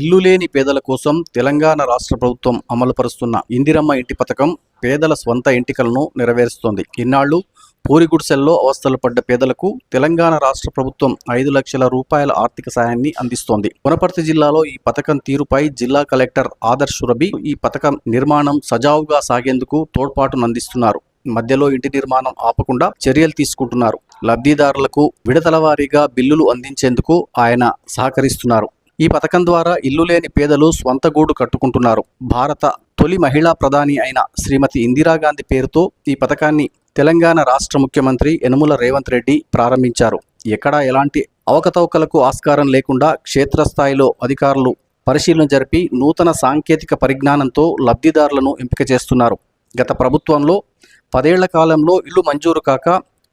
ఇల్లు లేని పేదల కోసం తెలంగాణ రాష్ట్ర ప్రభుత్వం అమలుపరుస్తున్న ఇందిరమ్మ ఇంటి పథకం పేదల స్వంత ఎంటికలను నెరవేరుస్తోంది. ఇన్నాళ్ళు పూరిగుడిసెల్లో అవస్థలు పడ్డ పేదలకు తెలంగాణ రాష్ట్ర ప్రభుత్వం ఐదు లక్షల రూపాయల ఆర్థిక సాయాన్ని అందిస్తోంది. వనపర్తి జిల్లాలో ఈ పథకం తీరుపై జిల్లా కలెక్టర్ ఆదర్శ్ సురభి ఈ పథకం నిర్మాణం సజావుగా సాగేందుకు తోడ్పాటునందిస్తున్నారు మధ్యలో ఇంటి నిర్మాణం ఆపకుండా చర్యలు తీసుకుంటున్నారు. లబ్ధిదారులకు విడతల వారీగా బిల్లులు అందించేందుకు ఆయన సహకరిస్తున్నారు. ఈ పథకం ద్వారా ఇల్లు లేని పేదలు స్వంత గూడు కట్టుకుంటున్నారు. భారత తొలి మహిళా ప్రధాని అయిన శ్రీమతి ఇందిరాగాంధీ పేరుతో ఈ పథకాన్ని తెలంగాణ రాష్ట్ర ముఖ్యమంత్రి యనుమల రేవంత్ రెడ్డి ప్రారంభించారు. ఎక్కడా ఎలాంటి అవకతవకలకు ఆస్కారం లేకుండా క్షేత్రస్థాయిలో అధికారులు పరిశీలన జరిపి నూతన సాంకేతిక పరిజ్ఞానంతో లబ్ధిదారులను ఎంపిక చేస్తున్నారు. గత ప్రభుత్వంలో పదేళ్ళ కాలంలో ఇల్లు మంజూరు కాక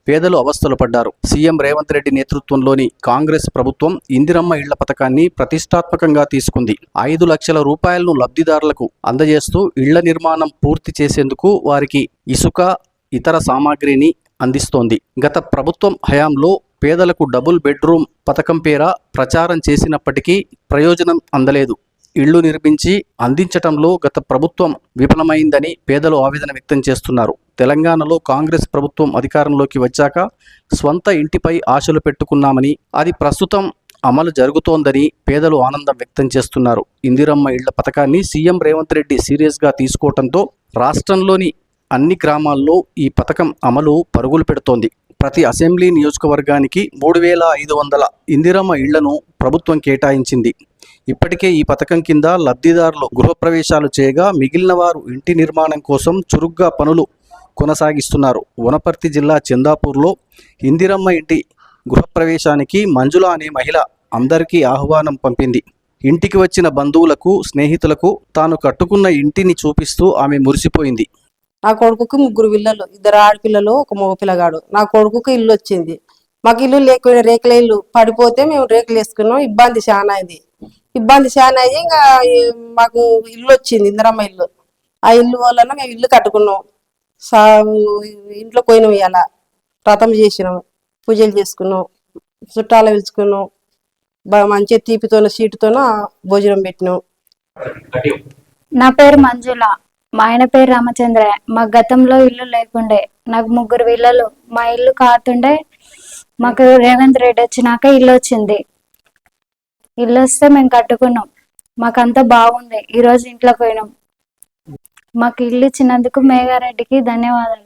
పేదలు అవస్థలు పడ్డారు. సీఎం రేవంత్ రెడ్డి నేతృత్వంలోని కాంగ్రెస్ ప్రభుత్వం ఇందిరమ్మ ఇళ్ళ పథకాన్ని ప్రతిష్టాత్మకంగా తీసుకుంది. ఐదు లక్షల రూపాయలను లబ్ధిదారులకు అందజేస్తూ ఇళ్ళ నిర్మాణం పూర్తి చేసేందుకు వారికి ఇసుక ఇతర సామాగ్రిని అందిస్తోంది. గత ప్రభుత్వం హయాంలో పేదలకు డబుల్ బెడ్రూమ్ పథకం పేర ప్రచారం చేసినప్పటికీ ప్రయోజనం అందలేదు. ఇళ్ళు నిర్మించి అందించటంలో గత ప్రభుత్వం విఫలమైందని పేదలు ఆవేదన వ్యక్తం చేస్తున్నారు. తెలంగాణలో కాంగ్రెస్ ప్రభుత్వం అధికారంలోకి వచ్చాక స్వంత ఇంటిపై ఆశలు పెట్టుకున్నామని అది ప్రస్తుతం అమలు జరుగుతోందని పేదలు ఆనందం వ్యక్తం చేస్తున్నారు. ఇందిరమ్మ ఇళ్ళ పథకాన్ని సీఎం రేవంత్ రెడ్డి సీరియస్గా తీసుకోవడంతో రాష్ట్రంలోని అన్ని గ్రామాల్లో ఈ పథకం అమలు పరుగులు పెడుతోంది. ప్రతి అసెంబ్లీ నియోజకవర్గానికి మూడు వేల ఐదు వందల ఇందిరమ్మ ఇళ్ళను ప్రభుత్వం కేటాయించింది. ఇప్పటికే ఈ పథకం కింద లబ్ధిదారులు గృహప్రవేశాలు చేయగా మిగిలిన వారు ఇంటి నిర్మాణం కోసం చురుగ్గా పనులు కొనసాగిస్తున్నారు. వనపర్తి జిల్లా చందాపూర్లో ఇందిరమ్మ ఇంటి గృహప్రవేశానికి మంజుల అనే మహిళ అందరికీ ఆహ్వానం పంపింది. ఇంటికి వచ్చిన బంధువులకు స్నేహితులకు తాను కట్టుకున్న ఇంటిని చూపిస్తూ ఆమె మురిసిపోయింది. నా కొడుకుకి ముగ్గురు పిల్లలు ఇద్దరు ఆడపిల్లలు ఒక మగ పిల్లగాడు. నా కొడుకుకి ఇల్లు వచ్చింది. మాకు ఇల్లు లేకపోయిన రేకుల ఇల్లు పడిపోతే మేము రేకులు వేసుకున్నాం. ఇబ్బంది చాలా అయింది. ఇబ్బంది చాలా అయ్యి ఇంకా మాకు ఇల్లు వచ్చింది ఇందిరమ్మ ఇల్లు. ఆ ఇల్లు వలన మేము ఇల్లు కట్టుకున్నాం. సా ఇంట్లో పోయినాం ఇవాళ వ్రతం చేసినాం పూజలు చేసుకున్నాం చుట్టాలు పిలుచుకున్నాం. బాగా మంచిగా తీపితోనో సీటుతోనో భోజనం పెట్టినాం. నా పేరు మంజుల. మా ఆయన పేరు రామచంద్ర. మా గతంలో ఇల్లు లేకుండే. నాకు ముగ్గురు పిల్లలు. మా ఇల్లు కాతుండే మాకు రేవంత్ రెడ్డి వచ్చినాక ఇల్లు వచ్చింది. ఇల్లు వస్తే మేము కట్టుకున్నాం. మాకంతా బాగుంది. ఈ రోజు ఇంట్లోకి పోయినాం. మాకు ఇల్లు ఇచ్చినందుకు మేఘారెడ్డికి ధన్యవాదాలు.